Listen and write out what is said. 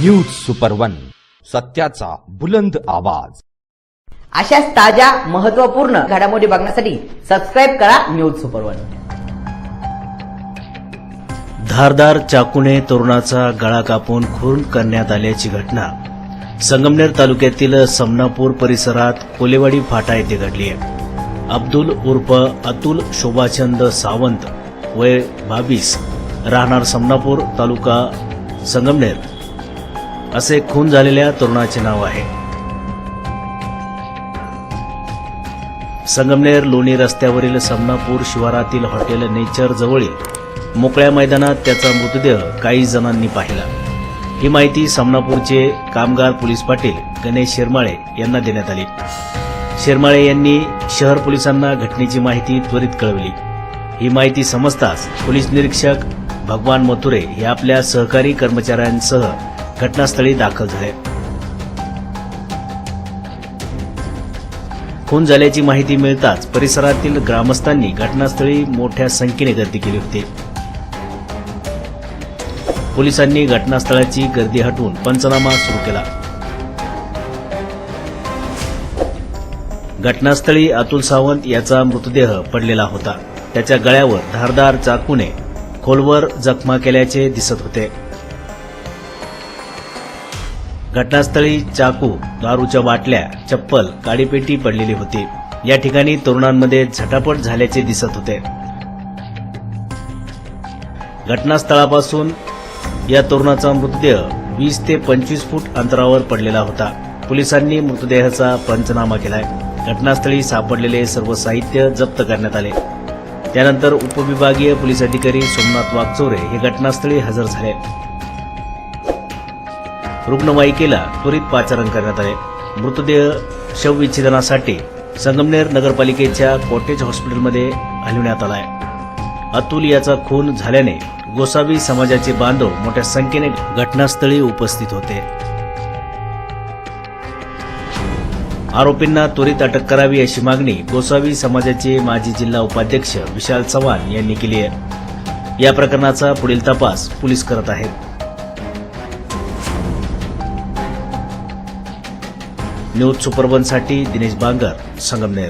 News super one सत्याचा बुलंद आवाज. अशाच ताज्या महत्त्वपूर्ण घडामोडी बघण्यासाठी सबस्क्राईब करा न्यूज सुपर वन धारदार चाकूने तरुणाचा गळा कापून खून करण्यात आल्याची घटना. संगमनेर तालुक्यातील समनापूर परिसरात कोलेवाडी फाटा येथे घडली आहे. अब्दुल उर्फ अतुल शोभाचंद सावंत वय बावीस राहणार समनापूर तालुका संगमनेर. असे खून झालेल्या तरुणाचे नाव आहे. संगमनेर लोणी रस्त्यावरील समनापूर शिवारातील हॉटेल नेचर जवळील मोकळ्या मैदानात त्याचा मृतदेह काही जणांनी पाहिला. ही माहिती समनापूरचे कामगार पोलीस पाटील गणेश शिरमाळे यांना देण्यात आली. शिरमाळे यांनी शहर पोलिसांना घटनेची माहिती त्वरित कळवली. ही माहिती समजताच पोलीस निरीक्षक भगवान मथुरे हे आपल्या सहकारी कर्मचाऱ्यांसह घटनास्थळी दाखल झाले. खून झाल्याची माहिती मिळताच परिसरातील ग्रामस्थांनी घटनास्थळी मोठ्या संख्येने गर्दी केली होती. पोलिसांनी घटनास्थळाची गर्दी हटवून पंचनामा सुरू केला. घटनास्थळी अतुल सावंत याचा मृतदेह पडलेला होता. त्याच्या गळ्यावर धारदार चाकूने खोलवर जखमा केल्याचे दिसत होते. घटनास्थळी चाकू दारूच्या बाटल्या चप्पल काडीपेटी पडलेली होती. या ठिकाणी तरुणांमध्ये झटापट झाल्याचे दिसत होते. घटनास्थळापासून या तरुणाचा मृतदेह वीस ते पंचवीस फूट अंतरावर पडलेला होता. पोलिसांनी मृतदेहाचा पंचनामा केलाय. घटनास्थळी सापडलेले सर्व साहित्य जप्त करण्यात आले. त्यानंतर उपविभागीय पोलीस अधिकारी सोमनाथ वागचोरे हे घटनास्थळी हजर झाले. रुग्णवाहिकेला त्वरित पाचारण करण्यात आले. मृतदेह शवविच्छेदनासाठी संगमनेर नगरपालिकेच्या कॉटेज हॉस्पिटलमध्ये हलविण्यात आलाय. अतुल याचा खून झाल्याने गोसावी समाजाचे बांधव मोठ्या संख्येने घटनास्थळी उपस्थित होते. आरोपींना त्वरित अटक करावी अशी मागणी गोसावी समाजाचे माजी जिल्हा उपाध्यक्ष विशाल चव्हाण यांनी केली आहे. या प्रकरणाचा पुढील तपास पोलीस करत आहेत. न्यूज सुपरवनसाठी दिनेश बांगर संगमनेर.